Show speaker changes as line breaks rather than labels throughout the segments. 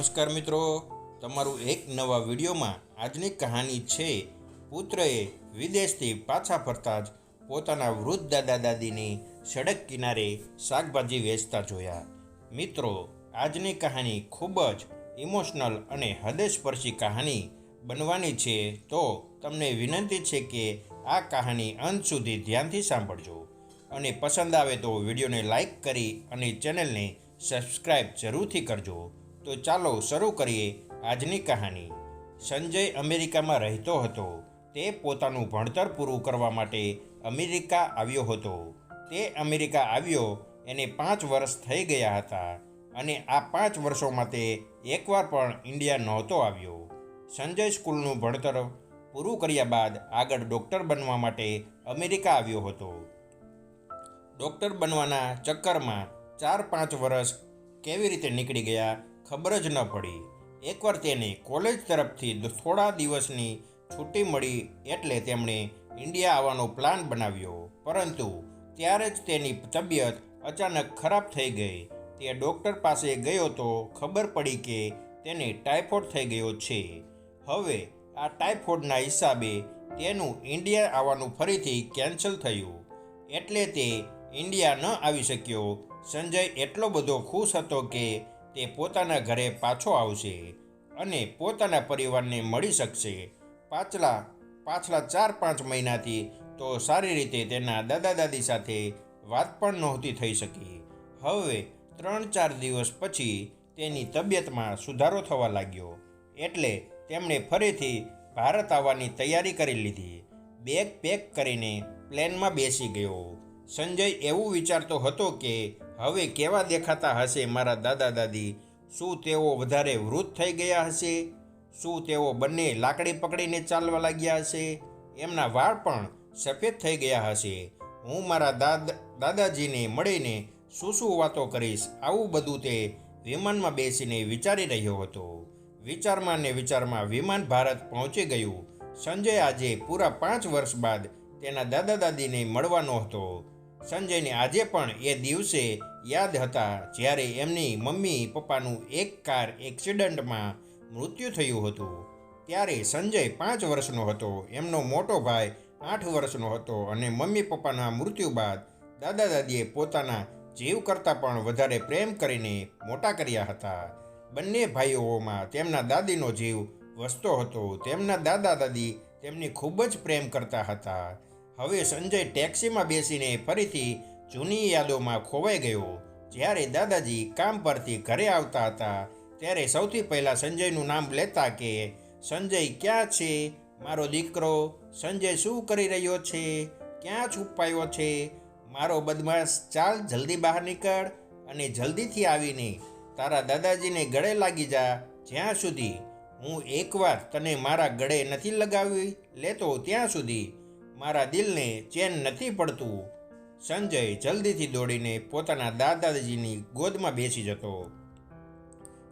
નમસ્કાર મિત્રો. તમારું એક નવા વિડીયોમાં આજની કહાની છે, પુત્રએ વિદેશથી પાછા ફરતા જ પોતાના વૃદ્ધ દાદા દાદીની સડક કિનારે શાકભાજી વેચતા જોયા. મિત્રો, આજની કહાની ખૂબ જ ઇમોશનલ અને હૃદયસ્પર્શી કહાની બનવાની છે. તો તમને વિનંતી છે કે આ કહાની અંત સુધી ધ્યાનથી સાંભળજો. અને પસંદ આવે તો વિડીયોને લાઈક કરી અને ચેનલને સબસ્ક્રાઈબ જરૂરથી કરજો. તો ચાલો શરૂ કરીએ આજની કહાની. સંજય અમેરિકામાં રહેતો હતો. તે પોતાનું ભણતર પૂરું કરવા માટે અમેરિકા આવ્યો હતો. તે અમેરિકા આવ્યો, એને પાંચ વર્ષ થઈ ગયા હતા અને આ પાંચ વર્ષોમાં તે એકવાર પણ ઇન્ડિયા નહોતો આવ્યો. સંજય સ્કૂલનું ભણતર પૂરું કર્યા બાદ આગળ ડૉક્ટર બનવા માટે અમેરિકા આવ્યો હતો. ડૉક્ટર બનવાના ચક્કરમાં ચાર પાંચ વર્ષ કેવી રીતે નીકળી ગયા ખબર જ ન પડી. એકવાર તેને કોલેજ તરફથી થોડા દિવસની છૂટી મળી એટલે તેમણે ઇન્ડિયા આવવાનો પ્લાન બનાવ્યો. પરંતુ ત્યારે જ તેની તબિયત અચાનક ખરાબ થઈ ગઈ. તે ડૉક્ટર પાસે ગયો તો ખબર પડી કે તેને ટાઇફોઇડ થઈ ગયો છે. હવે આ ટાઇફોઇડના હિસાબે તેનું ઇન્ડિયા આવવાનું ફરીથી કેન્સલ થયું. એટલે તે ઇન્ડિયા ન આવી શક્યો. સંજય એટલો બધો ખુશ હતો કે તે પોતાના ઘરે પાછો આવશે અને પોતાના પરિવારને મળી શકશે. પાછલા પાછલા ચાર પાંચ મહિનાથી તો સારી રીતે તેના દાદા દાદી સાથે વાત પણ નહોતી થઈ શકી. હવે ત્રણ ચાર દિવસ પછી તેની તબિયતમાં સુધારો થવા લાગ્યો. એટલે તેમણે ફરીથી ભારત આવવાની તૈયારી કરી લીધી. બેગ પેક કરીને પ્લેનમાં બેસી ગયો. સંજય એવું વિચારતો હતો કે હવે કેવા દેખાતા હશે મારા દાદા દાદી? શું તેઓ વધારે વૃદ્ધ થઈ ગયા હશે? શું તેઓ બંને લાકડી પકડીને ચાલવા લાગ્યા હશે? એમના વાળ પણ સફેદ થઈ ગયા હશે. હું મારા દાદ, દાદાજીને મળીને શું શું વાતો કરીશ, આવું બધું તે વિમાનમાં બેસીને વિચારી રહ્યો હતો. વિચારમાં ને વિચારમાં વિમાન ભારત પહોંચી ગયું. સંજય આજે પૂરા પાંચ વર્ષ બાદ તેના દાદા દાદીને મળવાનો હતો. સંજયને આજે પણ એ દિવસે યાદ હતા જ્યારે એમની મમ્મી પપ્પાનું એક કાર એક્સિડન્ટમાં મૃત્યુ થયું હતું. ત્યારે સંજય પાંચ વર્ષનો હતો, એમનો મોટો ભાઈ આઠ વર્ષનો હતો અને મમ્મી પપ્પાના મૃત્યુ બાદ દાદા દાદીએ પોતાના જીવ કરતાં પણ વધારે પ્રેમ કરીને મોટા કર્યા હતા. બંને ભાઈઓમાં તેમના દાદીનો જીવ વસતો હતો, તેમના દાદા દાદી તેમની ખૂબ જ પ્રેમ કરતા હતા. હવે સંજય ટેક્સીમાં બેસીને ફરીથી જૂની યાદોમાં ખોવાઈ ગયો. જ્યારે દાદાજી કામ પરથી ઘરે આવતા હતા, ત્યારે સૌથી પહેલાં સંજયનું નામ લેતા કે, સંજય, ક્યાં છે? મારો દીકરો, સંજય શું કરી રહ્યો છે? ક્યાં છુપાયો છે? મારો બદમાશ, ચાલ જલ્દી બહાર નીકળ. અને જલ્દીથી આવીને, તારા દાદાજીને ગળે લાગી જા, જ્યાં સુધી. હું એકવાર તને મારા ગળે નથી લગાવી લેતો, ત્યાં સુધી. મારા દિલને ચેન નથી પડતું. સંજય જલ્દીથી દોડીને પોતાના દાદાજીની ગોદમાં બેસી જતો.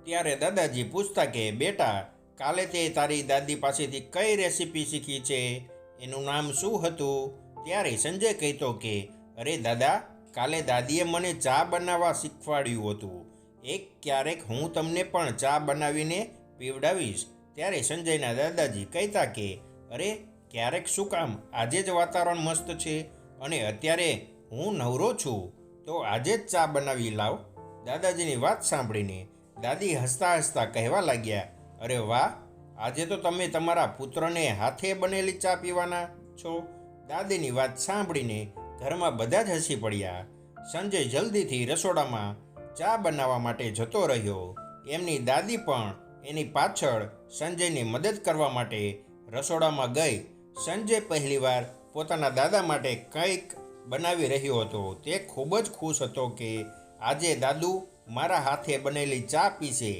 ત્યારે દાદાજી પૂછતા કે, બેટા, કાલે તે તારી દાદી પાસેથી કઈ રેસીપી શીખી છે? એનું નામ શું હતું? ત્યારે સંજય કહેતો કે, અરે દાદા, કાલે દાદીએ મને ચા બનાવવા શીખવાડ્યું હતું. એક ક્યારેક હું તમને પણ ચા બનાવીને પીવડાવીશ. ત્યારે સંજયના દાદાજી કહેતા કે, અરે ક્યારેક શું કામ? આજે જ વાતાવરણ મસ્ત છે અને અત્યારે હું નવરો છું. તો આજે જ ચા બનાવી લાવ. દાદાજીની વાત સાંભળીને દાદી હસતા હસતા કહેવા લાગ્યા, અરે વાહ, આજે તો તમે તમારા પુત્રને હાથે બનેલી ચા પીવાના છો. દાદીની વાત સાંભળીને ઘરમાં બધા જ હસી પડ્યા. સંજય જલ્દીથી રસોડામાં ચા બનાવવા માટે જતો રહ્યો. એમની દાદી પણ એની પાછળ સંજયની મદદ કરવા માટે રસોડામાં ગઈ. સંજય પહેલીવાર પોતાના દાદા માટે કંઈક બનાવી રહ્યો હતો. તે ખૂબ જ ખુશ હતો કે આજે દાદુ મારા હાથે બનેલી ચા પીશે.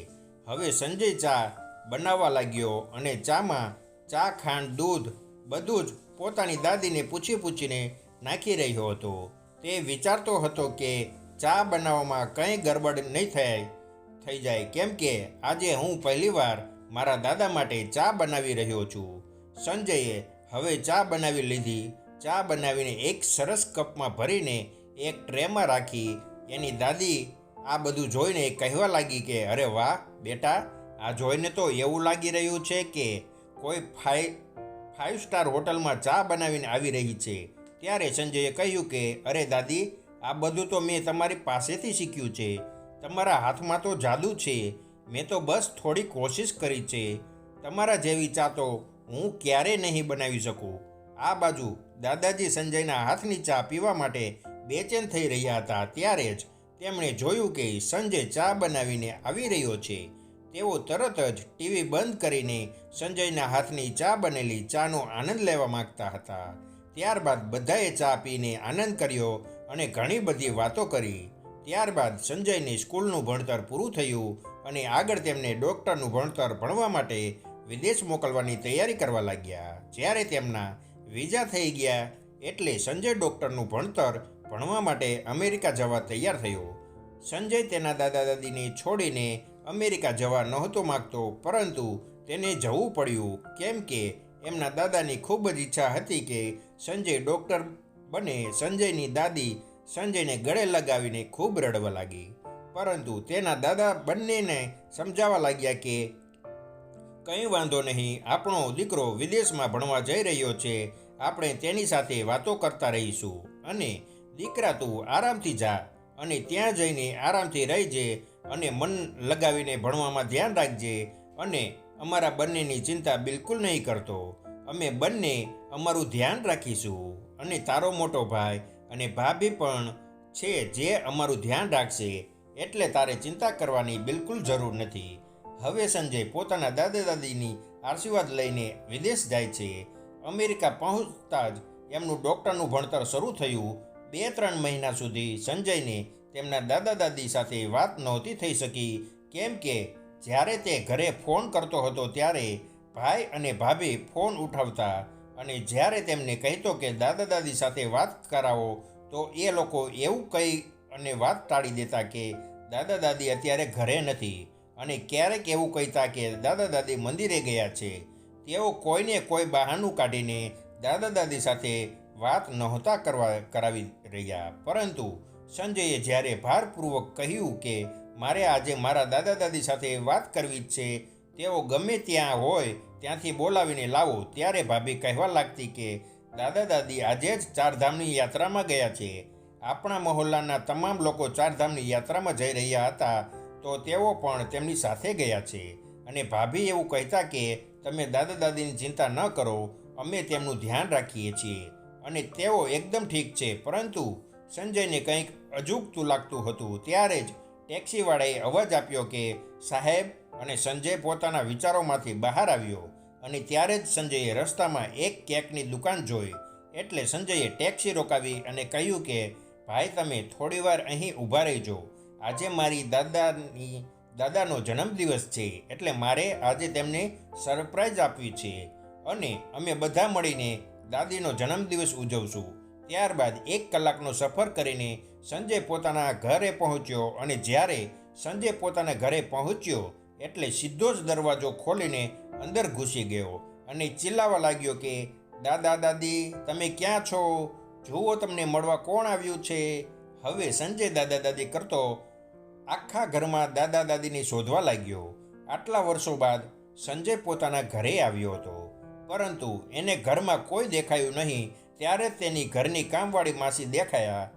હવે સંજય ચા બનાવવા લાગ્યો અને ચામાં ચા, ખાંડ, દૂધ બધું જ પોતાની દાદીને પૂછી પૂછીને નાખી રહ્યો હતો. તે વિચારતો હતો કે ચા બનાવવામાં કંઈ ગરબડ નહીં થાય, થઈ જાય. કેમ કે આજે હું પહેલીવાર મારા દાદા માટે ચા બનાવી રહ્યો છું. સંજયે હવે ચા બનાવી લીધી. ચા બનાવીને એક સરસ કપમાં ભરીને એક ટ્રેમાં રાખી. એની દાદી આ બધું જોઈને કહેવા લાગી કે, અરે વાહ, બેટા, આ જોઈને તો એવું લાગી રહ્યું છે કે કોઈ ફાઈ ફાઇવ સ્ટાર હોટલમાં ચા બનાવીને આવી રહી છે. ત્યારે સંજયે કહ્યું કે, અરે દાદી, આ બધું તો મેં તમારી પાસેથી શીખ્યું છે. તમારા હાથમાં તો જાદુ છે. મેં તો બસ થોડી કોશિશ કરી છે. તમારા જેવી ચા તો હું ક્યારેય નહીં બનાવી શકું? આ બાજુ દાદાજી સંજયના હાથની ચા પીવા માટે બેચેન થઈ રહ્યા હતા. ત્યારે જ તેમણે જોયું કે સંજય ચા બનાવીને આવી રહ્યો છે. તેઓ તરત જ ટીવી બંધ કરીને સંજયના હાથની ચા બનેલી ચાનો આનંદ લેવા માંગતા હતા. ત્યારબાદ બધાએ ચા પીને આનંદ કર્યો અને ઘણી બધી વાતો કરી. ત્યારબાદ સંજયને સ્કૂલનું ભણતર પૂરું થયું અને આગળ તેમને ડૉક્ટરનું ભણતર ભણવા માટે વિદેશ મોકલવાની તૈયારી કરવા લાગ્યા. જ્યારે તેમના વિઝા થઈ ગયા એટલે સંજય ડૉક્ટરનું ભણતર ભણવા માટે અમેરિકા જવા તૈયાર થયો. સંજય તેના દાદા દાદીને છોડીને અમેરિકા જવા નહોતો માગતો, પરંતુ તેને જવું પડ્યું, કેમ કે એમના દાદાની ખૂબ જ ઈચ્છા હતી કે સંજય ડૉક્ટર બને. સંજયની દાદી સંજયને ગળે લગાવીને ખૂબ રડવા લાગી. પરંતુ તેના દાદા બંનેને સમજાવવા લાગ્યા કે કંઈ વાંધો નહીં. આપણો દીકરો વિદેશમાં ભણવા જઈ રહ્યો છે. આપણે તેની સાથે વાતો કરતા રહીશું. અને દીકરા તું આરામથી જા. અને ત્યાં જઈને આરામથી રહીજે અને મન લગાવીને ભણવામાં ધ્યાન રાખજે. અને અમારા બંનેની ચિંતા બિલકુલ નહીં કરતો. અમે બંને અમારું ધ્યાન રાખીશું. અને તારો મોટો ભાઈ અને ભાભી પણ છે જે અમારું ધ્યાન રાખશે. એટલે તારે ચિંતા કરવાની બિલકુલ જરૂર નથી. હવે સંજય પોતાના દાદા દાદીની આશીર્વાદ લઈને વિદેશ જાય છે. અમેરિકા પહોંચતા જ એમનું ડૉક્ટરનું ભણતર શરૂ થયું. બે ત્રણ મહિના સુધી સંજયને તેમના દાદા દાદી સાથે વાત નહોતી થઈ શકી. કેમ કે જ્યારે તે ઘરે ફોન કરતો હતો ત્યારે ભાઈ અને ભાભી ફોન ઉઠાવતા અને જ્યારે તેમને કહેતો કે દાદા દાદી સાથે વાત કરાવો, તો એ લોકો એવું કહી અને વાત ટાળી દેતા કે દાદા દાદી અત્યારે ઘરે નથી. અને ક્યારેક એવું કહેતા કે દાદા દાદી મંદિરે ગયા છે. તેઓ કોઈને કોઈ બહાનું કાઢીને દાદા દાદી સાથે વાત નહોતા કરવા કરાવી રહ્યા. પરંતુ સંજયે જ્યારે ભારપૂર્વક કહ્યું કે મારે આજે મારા દાદા દાદી સાથે વાત કરવી જ છે, તેઓ ગમે ત્યાં હોય ત્યાંથી બોલાવીને લાવો. ત્યારે ભાભી કહેવા લાગતી કે દાદા દાદી આજે જ ચારધામની યાત્રામાં ગયા છે. આપણા મહોલ્લાના તમામ લોકો ચારધામની યાત્રામાં જઈ રહ્યા હતા. તો તેઓ પણ તેમની સાથે ગયા છે અને ભાભી એવું કહેતા કે, તમે દાદા દાદીની ચિંતા ન કરો, અમે તેમનું ધ્યાન રાખીએ છીએ. અને તેઓ એકદમ ઠીક છે, પરંતુ સંજયને કંઈક અજુગતું લાગતું હતું. ત્યારે જ ટેક્સીવાળાએ અવાજ આપ્યો કે, સાહેબ, અને સંજય પોતાના વિચારોમાંથી બહાર આવ્યો. અને ત્યારે જ સંજયે રસ્તામાં એક કેકની દુકાન જોઈ. એટલે સંજયે ટેક્સી રોકાવી અને કહ્યું કે, ભાઈ, તમે થોડીવાર અહીં ઊભા રહેજો. આજે મારી દાદાની, દાદાનો જન્મદિવસ છે, એટલે મારે આજે તેમને સરપ્રાઈઝ આપવી છે. અને અમે બધા મળીને દાદીનો જન્મદિવસ ઉજવશું. ત્યારબાદ એક કલાકનો સફર કરીને સંજય પોતાના ઘરે પહોંચ્યો અને જ્યારે સંજય પોતાના ઘરે પહોંચ્યો, એટલે સીધો જ દરવાજો ખોલીને અંદર ઘૂસી ગયો અને ચિલ્લાવા લાગ્યો કે, દાદા, દાદી, તમે ક્યાં છો? જુઓ તમને મળવા કોણ આવ્યું છે? હવે સંજય દાદા, દાદી કરતો આખા ઘરમાં દાદા દાદીને શોધવા લાગ્યો. આટલા વર્ષો બાદ સંજય પોતાના ઘરે આવ્યો હતો. પરંતુ એને ઘરમાં કોઈ દેખાયું નહીં, ત્યારે તેની ઘરની કામવાળી માસી દેખાયા.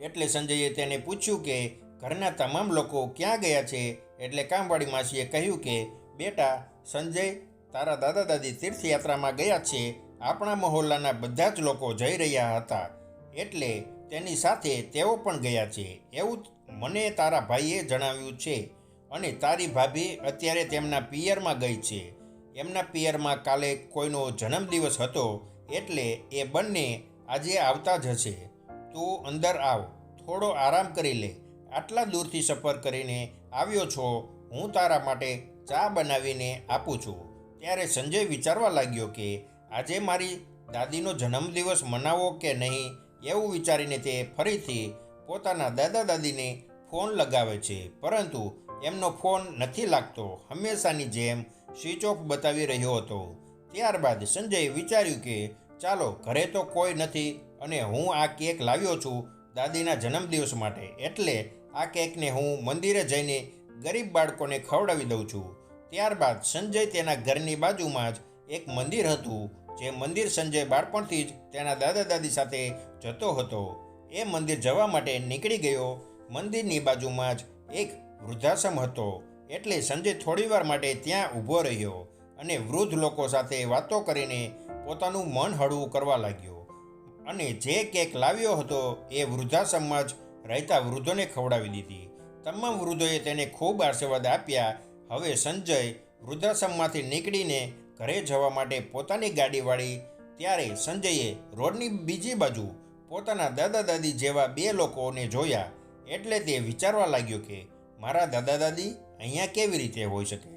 એટલે સંજયે તેને પૂછ્યું કે, ઘરના તમામ લોકો ક્યાં ગયા છે? એટલે કામવાળી માસીએ કહ્યું કે, બેટા, સંજય તારા દાદા દાદી તીર્થયાત્રામાં ગયા છે. આપણા મહોલ્લાના બધા જ લોકો જઈ રહ્યા હતા. એટલે તેની સાથે તેઓ પણ ગયા છે. એવું મને તારા ભાઈએ જણાવ્યું છે અને તારી ભાભી અત્યારે તેમના પિયરમાં ગઈ છે. એમના પિયરમાં કાલે કોઈનો જન્મદિવસ હતો એટલે એ બંને આજે આવતા જ હશે. તું અંદર આવ, થોડો આરામ કરી લે. આટલા દૂરથી સફર કરીને આવ્યો છો, હું તારા માટે ચા બનાવીને આપું છું. ત્યારે સંજય વિચારવા લાગ્યો કે આજે મારી દાદીનો જન્મદિવસ મનાવો કે નહીં એવું વિચારીને તે ફરીથી પોતાના દાદા દાદીને ફોન લગાવે છે, પરંતુ એમનો ફોન નથી લાગતો. હંમેશાની જેમ સ્વિચ ઓફ બતાવી રહ્યો હતો. ત્યારબાદ સંજયે વિચાર્યું કે, ચાલો, ઘરે તો કોઈ નથી અને હું આ કેક લાવ્યો છું દાદીના જન્મદિવસ માટે. એટલે આ કેકને હું મંદિરે જઈને ગરીબ બાળકોને ખવડાવી દઉં છું. ત્યારબાદ સંજય તેના ઘરની બાજુમાં જ એક મંદિર હતું, જે મંદિર સંજય બાળપણથી જ તેના દાદા દાદી સાથે જતો હતો. એ મંદિર જવા માટે નીકળી ગયો. મંદિરની બાજુમાં જ એક વૃદ્ધાશ્રમ હતો. એટલે સંજય થોડીવાર માટે ત્યાં ઊભો રહ્યો અને વૃદ્ધ લોકો સાથે વાતો કરીને પોતાનું મન હળવું કરવા લાગ્યો. અને જે કેક લાવ્યો હતો એ વૃદ્ધાશ્રમમાં જ રહેતા વૃદ્ધોને ખવડાવી દીધી. તમામ વૃદ્ધોએ તેને ખૂબ આશીર્વાદ આપ્યા. હવે સંજય વૃદ્ધાશ્રમમાંથી નીકળીને ઘરે જવા માટે પોતાની ગાડી વાળી ત્યારે સંજયે રોડની બીજી બાજુ પોતાના દાદા દાદી જેવા બે લોકોને જોયા એટલે તે વિચારવા લાગ્યો કે મારા દાદા દાદી અહીંયા કેવી રીતે હોઈ શકે?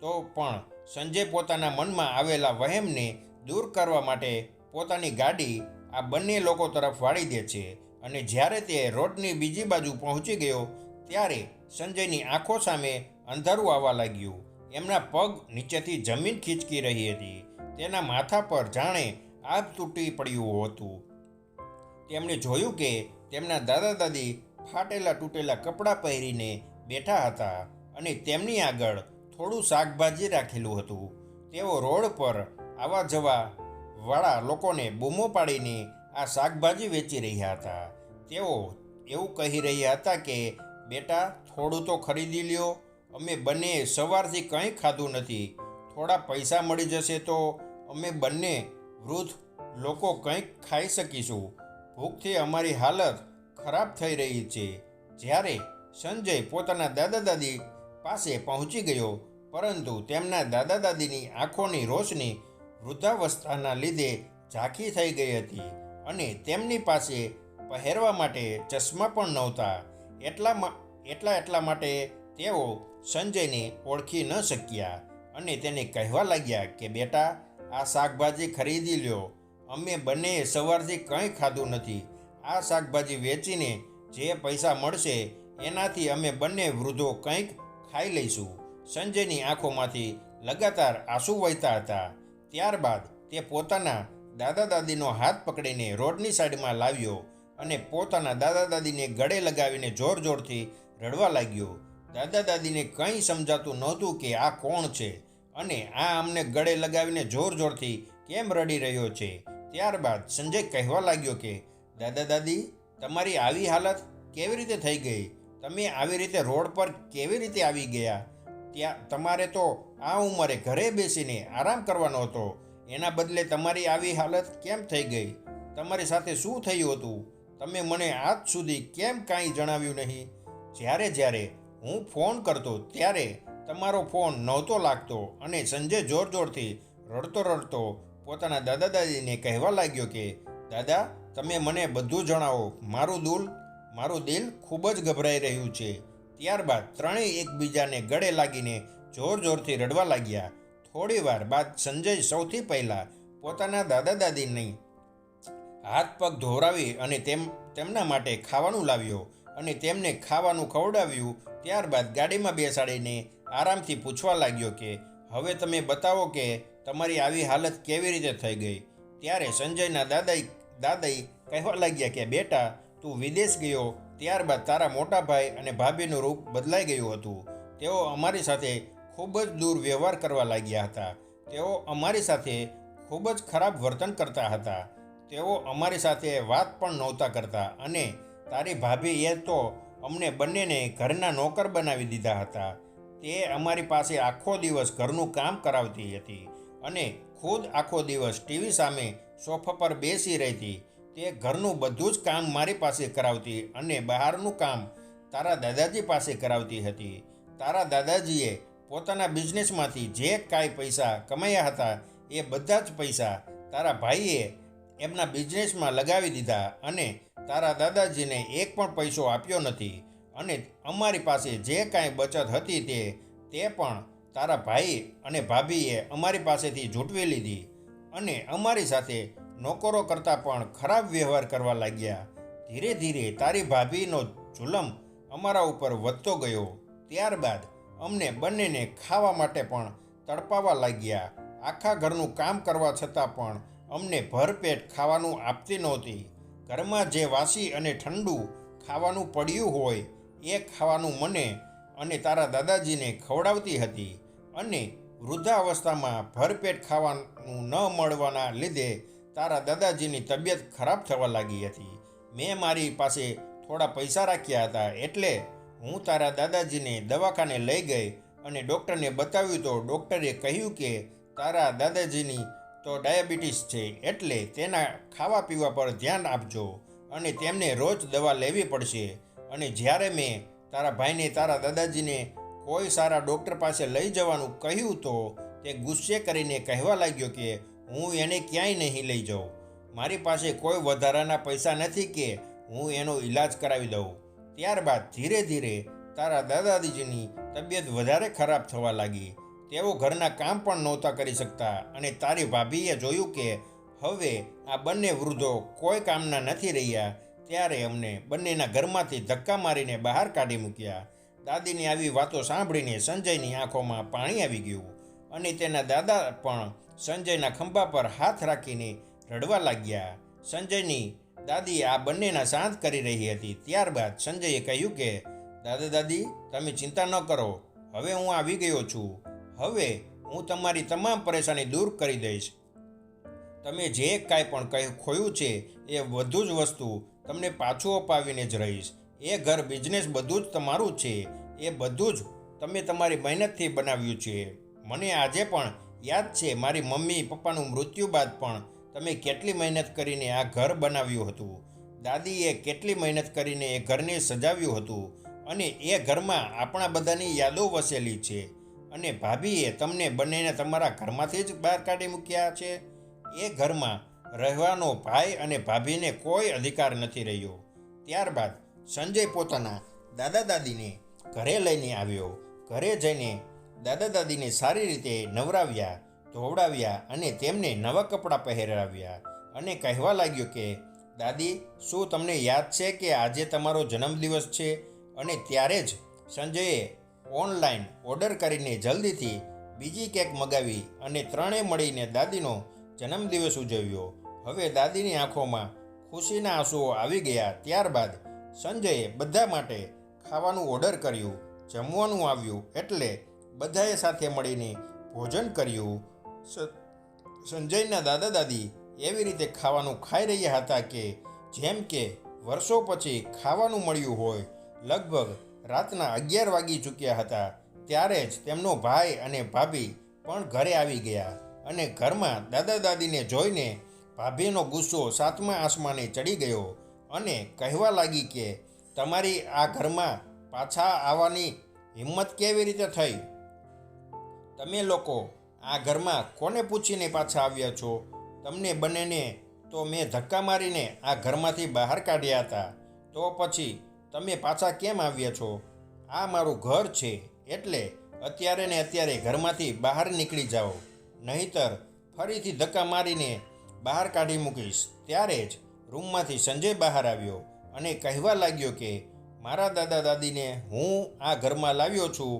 તો પણ સંજય પોતાના મનમાં આવેલા વહેમને દૂર કરવા માટે પોતાની ગાડી આ બંને લોકો તરફ વાળી દે છે અને જ્યારે તે રોડની બીજી બાજુ પહોંચી ગયો ત્યારે સંજયની આંખો સામે અંધારું આવવા લાગ્યું. એમના પગ નીચેથી જમીન ખીચકી રહી હતી. તેના માથા પર જાણે આગ તૂટી પડ્યું હતું. તેમણે જોયું કે તેમના દાદા દાદી ફાટેલા તૂટેલા કપડાં પહેરીને બેઠા હતા અને તેમની આગળ થોડું શાકભાજી રાખેલું હતું. તેઓ રોડ પર આવવા જવા વાળા લોકોને બૂમો પાડીને આ શાકભાજી વેચી રહ્યા હતા. તેઓ એવું કહી રહ્યા હતા કે, બેટા, થોડું તો ખરીદી લ્યો. અમે બંને સવારથી કંઈ ખાધું નથી. થોડા પૈસા મળી જશે તો અમે બંને વૃદ્ધ લોકો કંઈક ખાઈ શકીશું. ભૂખથી અમારી હાલત ખરાબ થઈ રહી છે. જ્યારે સંજય પોતાના દાદા દાદી પાસે પહોંચી ગયો, પરંતુ તેમના દાદા દાદીની આંખોની રોશની વૃદ્ધાવસ્થાના લીધે ઝાંખી થઈ ગઈ હતી અને તેમની પાસે પહેરવા માટે ચશ્મા પણ નહોતા. એટલા એટલા એટલા માટે તેઓ સંજયને ઓળખી ન શક્યા અને તેને કહેવા લાગ્યા કે, બેટા, આ શાકભાજી ખરીદી લ્યો. અમે બંને સવારથી કંઈ ખાધું નથી. આ શાકભાજી વેચીને જે પૈસા મળશે, એનાથી અમે બંને વૃદ્ધો કંઈક ખાઈ લઈશું. સંજયની આંખોમાંથી લગાતાર આંસુ વહેતા હતા. ત્યારબાદ તે પોતાના દાદા દાદીનો હાથ પકડીને રોડની સાઈડમાં લાવ્યો અને પોતાના દાદા દાદીને ગળે લગાવીને જોર જોરથી રડવા લાગ્યો. દાદા દાદીને કંઈ સમજાતું નહોતું કે આ કોણ છે અને આ અમને ગળે લગાવીને જોર જોરથી કેમ રડી રહ્યો છે. ત્યારબાદ સંજય કહેવા લાગ્યો કે, દાદા, દાદી, તમારી આવી હાલત કેવી રીતે થઈ ગઈ? તમે આવી રીતે રોડ પર કેવી રીતે આવી ગયા? ત્યાં તમારે તો આ ઉંમરે ઘરે બેસીને આરામ કરવાનો હતો. એના બદલે તમારી આવી હાલત કેમ થઈ ગઈ? તમારી સાથે શું થયું હતું? તમે મને આજ સુધી કેમ કાંઈ જણાવ્યું નહીં? જ્યારે જ્યારે હું ફોન કરતો ત્યારે તમારો ફોન નહોતો લાગતો અને સંજય જોર જોરથી રડતો રડતો પોતાના દાદા દાદીને કહેવા લાગ્યો કે, દાદા, તમે મને બધું જણાવો. મારું દુલ, મારું દિલ ખૂબ જ ગભરાઈ રહ્યું છે. ત્યારબાદ ત્રણેય એકબીજાને ગળે લાગીને જોર જોરથી રડવા લાગ્યા. થોડી વાર બાદ સંજય સૌથી પહેલાં પોતાના દાદા દાદીની હાથ પગ ધોરાવી અને તેમ, તેમના માટે ખાવાનું લાવ્યો અને તેમને ખાવાનું ખવડાવ્યું. ત્યારબાદ ગાડીમાં બેસાડીને આરામથી પૂછવા લાગ્યો કે, હવે તમે બતાવો કે તમારી આવી હાલત કેવી રીતે થઈ ગઈ? ત્યારે સંજયના દાદાઈ દાદાઈ કહેવા લાગ્યા કે, બેટા, તું વિદેશ ગયો, ત્યારબાદ તારા મોટા ભાઈ અને ભાભીનું રૂપ બદલાઈ ગયું હતું. તેઓ અમારી સાથે ખૂબ જ દૂર વ્યવહાર કરવા લાગ્યા હતા. તેઓ અમારી સાથે ખૂબ જ ખરાબ વર્તન કરતા હતા. તેઓ અમારી સાથે વાત પણ નહોતા કરતા અને તારી ભાભી એ તો અમને બંનેને ઘરના નોકર બનાવી દીધા હતા. તે અમારી પાસે આખો દિવસ ઘરનું કામ કરાવતી હતી. અને ખુદ આખો દિવસ ટીવી સામે સોફા પર બેસી રહેતી. તે ઘરનું બધું જ કામ મારી પાસે કરાવતી અને બહારનું કામ તારા દાદાજી પાસે કરાવતી હતી. તારા દાદાજીએ પોતાના બિઝનેસમાંથી જે કાંઈ પૈસા કમાયા હતા એ બધા જ પૈસા તારા ભાઈએ એમના બિઝનેસમાં લગાવી દીધા અને તારા દાદાજીને એક પણ પૈસો આપ્યો નથી. અને અમારી પાસે જે કાંઈ બચત હતી તે તે પણ તારા ભાઈ અને ભાભીએ અમારી પાસેથી જૂટવી લીધી અને અમારી સાથે નોકરો કરતાં પણ ખરાબ વ્યવહાર કરવા લાગ્યા. ધીરે ધીરે તારી ભાભીનો જુલમ અમારા ઉપર વધતો ગયો. ત્યારબાદ અમને બંનેને ખાવા માટે પણ તડપાવા લાગ્યા. આખા ઘરનું કામ કરવા છતાં પણ અમને ભરપેટ ખાવાનું આપતી નહોતી. ઘરમાં જે વાસી અને ઠંડુ ખાવાનું પડ્યું હોય એ ખાવાનું મને અને તારા દાદાજીને ખવડાવતી હતી અને વૃદ્ધાવસ્થામાં ભરપેટ ખાવાનું ન મળવાના લીધે તારા દાદાજીની તબિયત ખરાબ થવા લાગી હતી. મેં મારી પાસે થોડા પૈસા રાખ્યા હતા એટલે હું તારા દાદાજીને દવાખાને લઈ ગઈ અને ડૉક્ટરને બતાવ્યું તો ડૉક્ટરે કહ્યું કે તારા દાદાજીની તો ડાયાબિટીસ છે એટલે તેના ખાવા પીવા પર ધ્યાન આપજો અને તેમને રોજ દવા લેવી પડશે. અને જ્યારે મેં તારા ભાઈને, તારા દાદાજીને કોઈ સારા ડૉક્ટર પાસે લઈ જવાનું કહ્યું તો તે ગુસ્સે કરીને કહેવા લાગ્યો કે, હું એને ક્યાંય નહીં લઈ જાઉં. મારી પાસે કોઈ વધારાના પૈસા નથી કે હું એનો ઈલાજ કરાવી દઉં. ત્યારબાદ ધીરે ધીરે તારા દાદાજીની તબિયત વધારે ખરાબ થવા લાગી. તેઓ ઘરના કામ પણ નહોતા કરી શકતા અને તારી ભાભીએ જોયું કે, હવે આ બંને વૃદ્ધો કોઈ કામના નથી રહ્યા. ત્યારે અમને બંનેના ઘરમાંથી ધક્કા મારીને બહાર કાઢી મૂક્યા. દાદીની આવી વાતો સાંભળીને સંજયની આંખોમાં પાણી આવી ગયું અને તેના દાદા પણ સંજયના ખંભા પર હાથ રાખીને રડવા લાગ્યા. સંજયની દાદી આ બંનેના શાંત કરી રહી હતી. ત્યારબાદ સંજયે કહ્યું કે, દાદા દાદી, તમે ચિંતા ન કરો. હવે હું આવી ગયો છું. હવે હું તમારી તમામ પરેશાની દૂર કરી દઈશ. તમે જે કાંઈ પણ કહ્યું ખોયું છે એ બધું જ વસ્તુ તમને પાછું અપાવીને જ રહીશ. એ ઘર બિઝનેસ બધું જ તમારું છે. એ બધું જ તમે તમારી મહેનતથી બનાવ્યું છે. મને આજે પણ યાદ છે મારી મમ્મી પપ્પાનું મૃત્યુ બાદ પણ તમે કેટલી મહેનત કરીને આ ઘર બનાવ્યું હતું. દાદીએ કેટલી મહેનત કરીને એ ઘરને સજાવ્યું હતું અને એ ઘરમાં આપણા બધાની યાદો વસેલી છે અને ભાભીએ તમને બંનેને તમારા ઘરમાંથી જ બહાર કાઢી મૂક્યા છે. એ ઘરમાં રહેવાનો ભાઈ અને ભાભીને કોઈ અધિકાર નથી રહ્યો. ત્યારબાદ સંજય પોતાના દાદા દાદીને ઘરે લઈને આવ્યો. ઘરે જઈને દાદા દાદીને સારી રીતે નવરાવ્યા, ધોવડાવ્યા અને તેમને નવા કપડાં પહેરાવ્યા અને કહેવા લાગ્યો કે, દાદી, શું તમને યાદ છે કે આજે તમારો જન્મદિવસ છે? અને ત્યારે જ સંજયે ઓનલાઈન ઓર્ડર કરીને જલ્દીથી બીજી કેક મગાવી અને ત્રણેય મળીને દાદીનો જન્મદિવસ ઉજવ્યો. હવે દાદીની આંખોમાં ખુશીના આંસુઓ આવી ગયા. ત્યારબાદ સંજયે બધા માટે ખાવાનું ઓર્ડર કર્યું, જમવાનું આવ્યું એટલે બધાએ સાથે મળીને ભોજન કર્યું. સંજયના દાદા દાદી એવી રીતે ખાવાનું ખાઈ રહ્યા હતા કે જેમ કે વર્ષો પછી ખાવાનું મળ્યું હોય, લગભગ રાતના અગિયાર વાગી ચૂક્યા હતા, ત્યારે જ તેમનો ભાઈ અને ભાભી પણ ઘરે આવી ગયા અને ઘરમાં દાદા દાદીને જોઈને ભાભીનો ગુસ્સો સાતમા આસમાને ચડી ગયો અને કહેવા લાગી કે, તમારી આ ઘરમાં પાછા આવવાની હિંમત કેવી રીતે થઈ? તમે લોકો આ ઘરમાં કોને પૂછીને પાછા આવ્યા છો? તમને બંનેને તો મેં ધક્કા મારીને આ ઘરમાંથી બહાર કાઢ્યા હતા. તો પછી તમે પાછા કેમ આવ્યા છો? આ મારું ઘર છે, એટલે અત્યારે ને અત્યારે ઘરમાંથી બહાર નીકળી જાઓ. નહીતર ફરીથી ધક્કા મારીને બહાર કાઢી મૂકીશ. ત્યારે જ રૂમમાંથી સંજય બહાર આવ્યો અને કહેવા લાગ્યો કે, મારા દાદા દાદીને હું આ ઘરમાં લાવ્યો છું.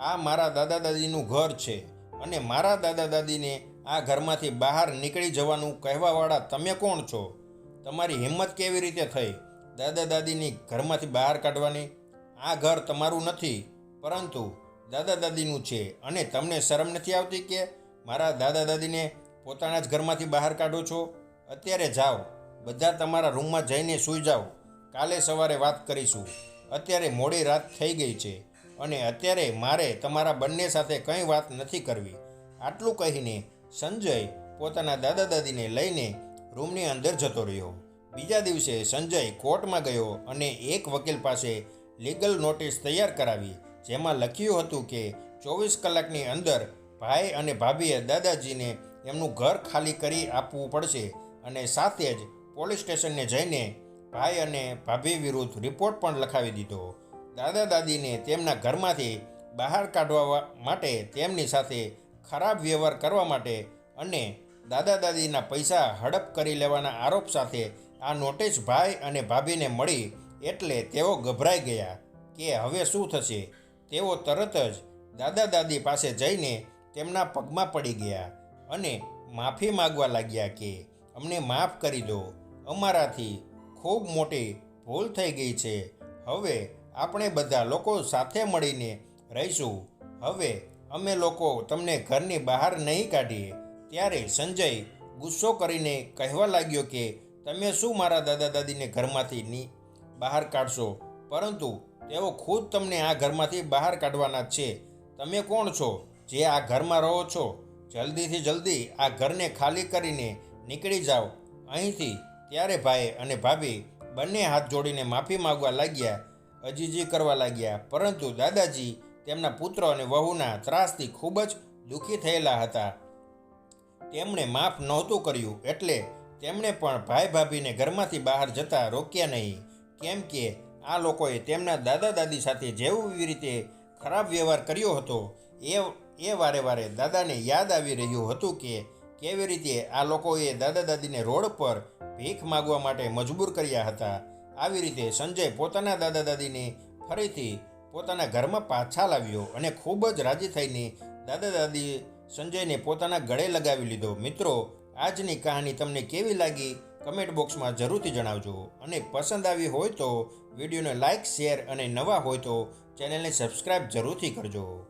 આ મારા દાદા દાદીનું ઘર છે અને મારા દાદા દાદીને આ ઘરમાંથી બહાર નીકળી જવાનું કહેવાવાળા તમે કોણ છો? તમારી હિંમત કેવી રીતે થઈ? દાદા દાદીની ઘરમાંથી બહાર કાઢવાની આ ઘર તમારું નથી, પરંતુ દાદા દાદીનું છે અને તમને શરમ નથી આવતી કે મારા દાદા દાદીને પોતાના જ ઘરમાંથી બહાર કાઢો છો? અત્યારે જાઓ. બધા તમારા રૂમમાં જઈને સૂઈ જાઓ. કાલે સવારે વાત કરીશું. અત્યારે મોડી રાત થઈ ગઈ છે અને અત્યારે મારે તમારા બંને સાથે કંઈ વાત નથી કરવી. આટલું કહીને સંજય પોતાના દાદા દાદીને લઈને રૂમની અંદર જતો રહ્યો. બીજા દિવસે સંજય કોર્ટમાં ગયો અને એક વકીલ પાસે લીગલ નોટિસ તૈયાર કરાવી, જેમાં લખ્યું હતું કે ચોવીસ કલાકની અંદર ભાઈ અને ભાભીએ દાદાજીને એમનું ઘર ખાલી કરી આપવું પડશે અને સાથે જ પોલીસ સ્ટેશનને જઈને ભાઈ અને ભાભી વિરુદ્ધ રિપોર્ટ પણ લખાવી દીધો. દાદા દાદીને તેમના ઘરમાંથી બહાર કાઢવા માટે તેમની સાથે ખરાબ વ્યવહાર કરવા માટે અને દાદા દાદીના પૈસા હડપ કરી લેવાના આરોપ સાથે આ નોટિસ ભાઈ અને ભાભીને મળી એટલે તેઓ ગભરાઈ ગયા કે હવે શું થશે? તેઓ તરત જ દાદા દાદી પાસે જઈને તેમના પગમાં પડી ગયા. અને માફી માગવા લાગ્યા કે, અમને માફ કરી દો. અમારાથી ખૂબ મોટી ભૂલ થઈ ગઈ છે. હવે આપણે બધા લોકો સાથે મળીને રહીશું. હવે અમે લોકો તમને ઘરની બહાર નહીં કાઢીએ. ત્યારે સંજય ગુસ્સો કરીને કહેવા લાગ્યો કે, તમે શું મારા દાદા દાદીને ઘરમાંથી ની બહાર કાઢશો? પરંતુ તેઓ ખુદ તમને આ ઘરમાંથી બહાર કાઢવાના છે. તમે કોણ છો? જે આ ઘરમાં રહો છો? જલ્દીથી જલ્દી આ ઘરને ખાલી કરીને નીકળી જાઓ. અહીંથી ત્યારે ભાઈ અને ભાભી બંને હાથ જોડીને માફી માગવા લાગ્યા, અજીજી કરવા લાગ્યા. પરંતુ દાદાજી તેમના પુત્ર અને વહુના ત્રાસથી ખૂબ જ દુઃખી થયેલા હતા. તેમણે માફ નહોતું કર્યું, એટલે તેમણે પણ ભાઈ ભાભીને ઘરમાંથી બહાર જતા રોક્યા નહીં. કેમ કે આ લોકોએ તેમના દાદા દાદી સાથે જેવી રીતે ખરાબ વ્યવહાર કર્યો હતો, એ એ વારે વારે દાદાને યાદ આવી રહ્યું હતું કે કેવી રીતે આ લોકોએ દાદા દાદીને રોડ પર ભીખ માગવા માટે મજબૂર કર્યા હતા. આવી રીતે સંજય પોતાના દાદા દાદીને ફરીથી પોતાના ઘરમાં પાછા લાવ્યો અને ખૂબ જ રાજી થઈને દાદા દાદી સંજયને પોતાના ગળે લગાવી લીધો. મિત્રો, આજની કહાની તમને કેવી લાગી? કમેન્ટ બોક્સમાં જરૂરથી જણાવજો. અને પસંદ આવી હોય તો વિડીયોને લાઇક શેર અને નવા હોય તો ચેનલને સબસ્ક્રાઈબ જરૂરથી કરજો.